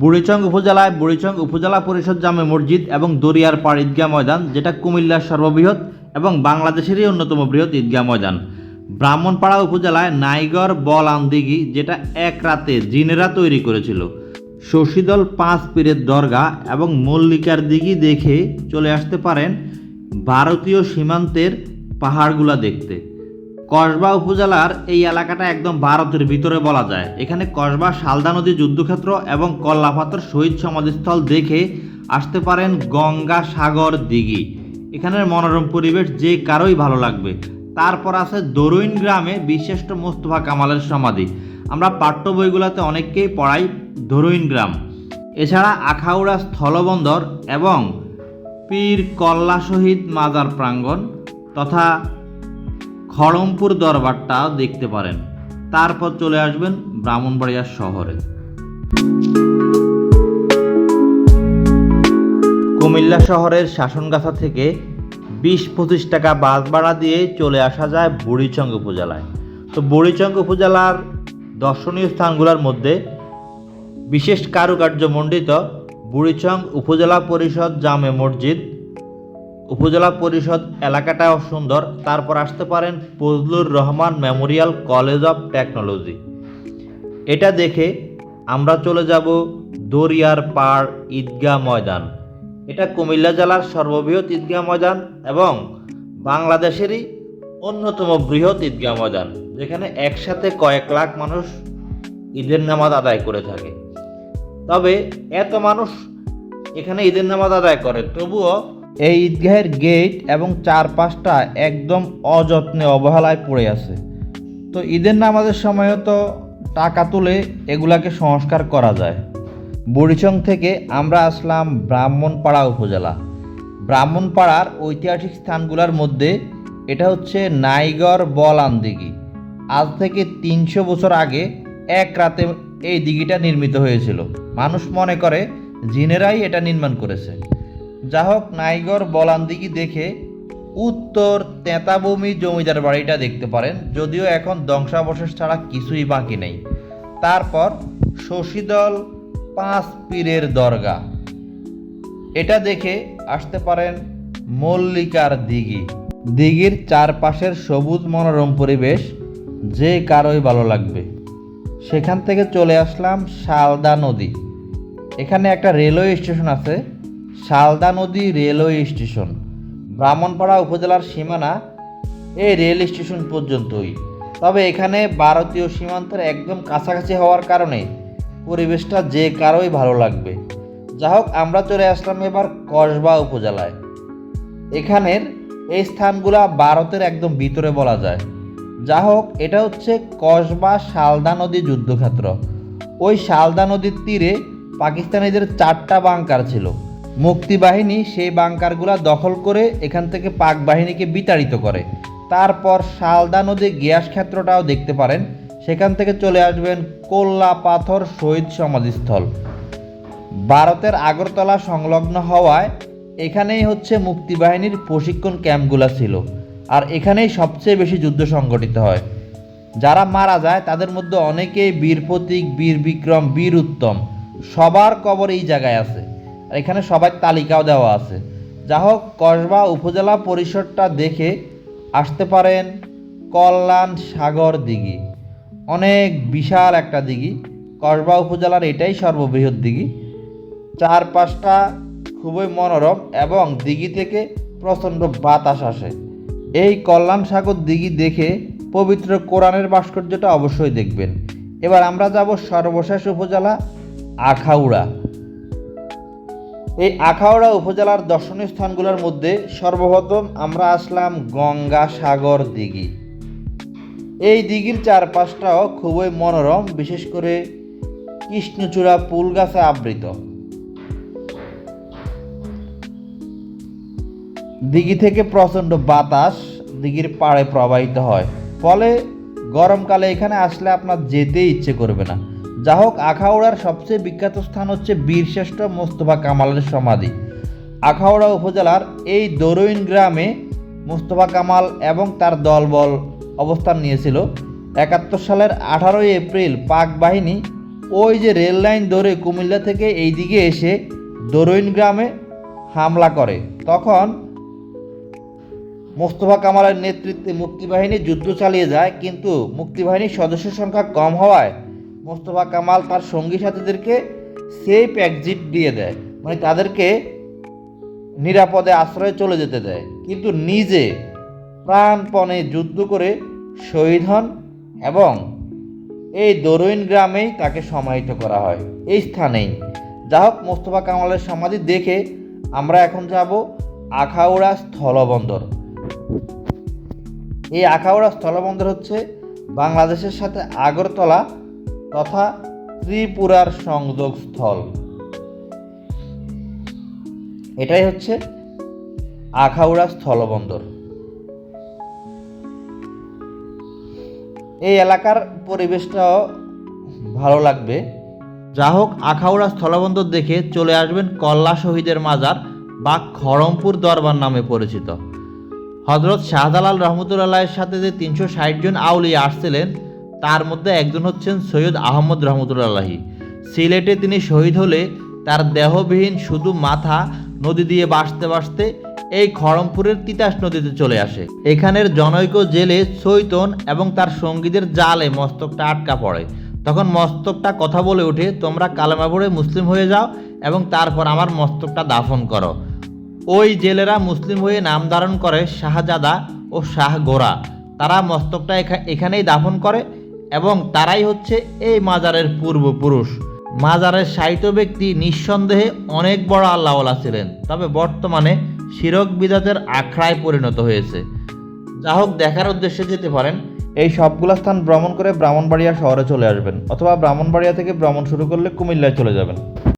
বুড়িচং উপজেলায় বুড়িচং উপজেলা পরিষদ জামে মসজিদ এবং দরিয়ার পাড় ঈদগাহ ময়দান, যেটা কুমিল্লার সর্ববৃহৎ এবং বাংলাদেশেরই অন্যতম বৃহৎ ঈদগাহ ময়দান। ব্রাহ্মণপাড়া উপজেলায় নাইগর বলান দিঘি যেটা এক রাতে জিনেরা তৈরি করেছিল। শশীদল পাঁচ পীরের দরগা এবং মল্লিকার দিঘি দেখে চলে আসতে পারেন ভারতীয় সীমান্তের পাহাড়গুলা দেখতে। কসবা উপজেলার এই এলাকাটা একদম ভারতের ভিতরে বলা যায়। এখানে কসবা শালদা নদী যুদ্ধক্ষেত্র এবং কল্লাপাথর শহীদ সমাধিস্থল দেখে আসতে পারেন গঙ্গা সাগর দিঘি। এখানের মনোরম পরিবেশ যে কারোই ভালো লাগবে। তারপর আছে দরুইন গ্রামে বিশিষ্ট মোস্তফা কামালের সমাধি। আমরা পাঠ্য বইগুলোতে অনেককেই পড়াই দরুইন গ্রাম। এছাড়া আখাউড়া স্থলবন্দর এবং পীর কল্লা শহীদ মাজার প্রাঙ্গণ তথা খড়মপুর দরবারটা দেখতে পারেন। তারপর চলে আসবেন ব্রাহ্মণবাড়িয়া শহরে। কুমিল্লা শহরের শাসনগাছা থেকে বিশ পঁচিশ টাকা বাস ভাড়া দিয়ে চলে আসা যায় বুড়িচং উপজেলায়। তো বুড়িচং উপজেলার দর্শনীয় স্থানগুলোর মধ্যে বিশেষ কারুকার্যমণ্ডিত বুড়িচং উপজেলা পরিষদ জামে মসজিদ উপজেলা পরিষদ এলাকাটাও সুন্দর। তারপর আসতে পারেন Fazlur Rahman memorial college of technology. এটা দেখে আমরা চলে যাব দরিয়ার পাড় ঈদগাহ ময়দান। এটা কুমিল্লা জেলার সর্ববৃহৎ ঈদগাহ ময়দান এবং বাংলাদেশেরই অন্যতম বৃহৎ ঈদগাহ ময়দান, যেখানে একসাথে কয়েক লাখ মানুষ ঈদের নামাজ আদায় করে থাকে। তবে এত মানুষ এখানে ঈদের নামাজ আদায় করে, তবুও এই ঈদগাহের গেট এবং চারপাশটা একদম অযত্নে অবহেলায় পড়ে আছে। তো ঈদের নামাজের সময়ও তো টাকা তুলে এগুলাকে সংস্কার করা যায়। বুড়িচং থেকে আমরা আসলাম ব্রাহ্মণপাড়া উপজেলা। ব্রাহ্মণপাড়ার ঐতিহাসিক স্থানগুলোর মধ্যে এটা হচ্ছে নাইগর বলান দিঘি আজ থেকে তিনশো বছর আগে এক রাতে এই দিঘিটা নির্মিত হয়েছিল। মানুষ মনে করে, জিনেরাই এটা নির্মাণ করেছে। যা হোক নাইগর বলান দিঘি দেখে উত্তর তেঁতাবমি জমিদার বাড়িটা দেখতে পারেন, যদিও এখন ধ্বংসাবশেষ ছাড়া কিছুই বাকি নেই। তারপর শশীদল পাঁচ পীরের দরগা। এটা দেখে আসতে পারেন মল্লিকার দিঘি। দিঘির চারপাশের সবুজ মনোরম পরিবেশ যে কারোই ভালো লাগবে। সেখান থেকে চলে আসলাম শালদা নদী। এখানে একটা রেলওয়ে স্টেশন আছে। শালদা নদী রেলওয়ে স্টেশন। ব্রাহ্মণপাড়া উপজেলার সীমানা এই রেল স্টেশন পর্যন্তই। তবে এখানে ভারতীয় সীমান্তের একদম কাছাকাছি হওয়ার কারণে পরিবেশটা যে কারোই ভালো লাগবে। যা হোক, আমরা চলে আসলাম এবার কসবা উপজেলায়। এখানের এই স্থানগুলা ভারতের একদম ভিতরে বলা যায়। যা হোক, এটা হচ্ছে কসবা শালদা নদী যুদ্ধক্ষেত্র। ওই শালদা নদীর তীরে পাকিস্তানিদের চারটা বাংকার ছিল। মুক্তিবাহিনী সেই বাংকারগুলা দখল করে এখান থেকে পাক বাহিনীকে বিতাড়িত করে। তারপর শালদা নদী গ্যাস ক্ষেত্রটাও দেখতে পারেন। সেখান থেকে চলে আসবেন কোল্লা পাথর শহীদ সমাধিস্থল। ভারতের আগরতলা সংলগ্ন হওয়ায় এখানেই হচ্ছে মুক্তিবাহিনীর প্রশিক্ষণ ক্যাম্পগুলো ছিল। আর এখানেই সবচেয়ে বেশি যুদ্ধ সংগঠিত হয়। যারা মারা যায়, তাদের মধ্যে অনেকেই বীর প্রতীক বীর বিক্রম বীর উত্তম সবার কবর এই জায়গায় আছে। আর এখানে সবার তালিকাও দেওয়া আছে। যা হোক, কসবা উপজেলা পরিষদটা দেখে আসতে পারেন কল্যাণ সাগর দিঘি। অনেক বিশাল একটা দিঘি। কসবা উপজেলার এটাই সর্ববৃহৎ দিঘি। চারপাশটা খুবই মনোরম এবং দিঘি থেকে প্রচণ্ড বাতাস আসে। এই কল্যাণ সাগর দিঘি দেখে পবিত্র কোরআনের ভাস্কর্যটা অবশ্যই দেখবেন। এবার আমরা যাব সর্বশেষ উপজেলা আখাউড়া। এই আখাউড়া উপজেলার দর্শনীয় স্থানগুলোর মধ্যে সর্বপ্রথম আমরা আসলাম গঙ্গা সাগর দিঘি। এই দিঘির চারপাশটাও খুবই মনোরম, বিশেষ করে কৃষ্ণচূড়া ফুল গাছে আবৃত। দিঘি থেকে প্রচণ্ড বাতাস দিঘির পাড়ে প্রবাহিত হয়। ফলে গরমকালে এখানে আসলে আপনার যেতেই ইচ্ছে করবে না। যা হোক আখাউড়ার সবচেয়ে বিখ্যাত স্থান হচ্ছে বীরশ্রেষ্ঠ মোস্তফা কামালের সমাধি। আখাউড়া উপজেলার এই দরুইন গ্রামে মোস্তফা কামাল এবং তার দলবল অবস্থান নিয়েছিল। একাত্তর সালের আঠারোই এপ্রিল পাক বাহিনী ওই যে রেল লাইন ধরে কুমিল্লা থেকে এই দিকে এসে দরুইন গ্রামে হামলা করে। তখন মোস্তফা কামালের নেতৃত্বে মুক্তিবাহিনী যুদ্ধ চালিয়ে যায়, কিন্তু মুক্তিবাহিনীর সদস্য সংখ্যা কম হওয়ায় মোস্তফা কামাল তার সঙ্গী সাথীদেরকে সেফ এক্সিট দিয়ে দেয়। মানে তাদেরকে নিরাপদে আশ্রয়ে চলে যেতে দেয়। কিন্তু নিজে প্রাণপণে যুদ্ধ করে শহীদ হন এবং এই দরুইন গ্রামেই তাকে সমাহিত করা হয়। এই স্থানেই। যা হোক, মোস্তফা কামালের সমাধি দেখে আমরা এখন যাব আখাউড়া স্থলবন্দর। এই আখাউড়া স্থলবন্দর হচ্ছে বাংলাদেশের সাথে আগরতলা তথা ত্রিপুরার সংযোগ স্থল এটাই হচ্ছে আখাউড়া স্থলবন্দর। এই এলাকার পরিবেশটাও ভালো লাগবে। যা হোক, আখাউড়া স্থলবন্দর দেখে চলে আসবেন কল্লা শহীদের মাজার বা খড়মপুর দরবার নামে পরিচিত। হজরত শাহজালাল রহমতুল্লাহের সাথে যে তিনশো ষাট জন আউলিয়া আসছিলেন তার মধ্যে একজন হচ্ছেন সৈয়দ আহমদ রহমতুল্লাহি। সিলেটে তিনি শহীদ হলে তার দেহবিহীন শুধু মাথা নদী দিয়ে বাসতে বাসতে এই খড়মপুরের তিতাস নদীতে চলে আসে। এখানের জনৈক জেলে চৈতন এবং তার সঙ্গীদের জালে মস্তকটা আটকা পড়ে। তখন মস্তকটা কথা বলে ওঠে, তোমরা কালেমা মুসলিম হয়ে যাও এবং তারপর আমার মস্তকটা দাফন করো। ওই জেলেরা মুসলিম হয়ে নাম ধারণ করে শাহজাদা ও শাহ গোরা তারা মস্তকটা এখা- এখানেই দাফন করে এবং তারাই হচ্ছে এই মাজারের পূর্বপুরুষ। মাজারের সাহিত্য ব্যক্তি নিঃসন্দেহে অনেক বড় আল্লাহওয়ালা ছিলেন, তবে বর্তমানে শিরক বিদাতের আখড়ায় পরিণত হয়েছে। যা হোক, দেখার উদ্দেশ্যে যেতে পারেন, এই সবগুলো স্থান ভ্রমণ করে ব্রাহ্মণবাড়িয়া শহরে চলে আসবেন, অথবা ব্রাহ্মণবাড়িয়া থেকে ভ্রমণ শুরু করলে কুমিল্লায় চলে যাবেন।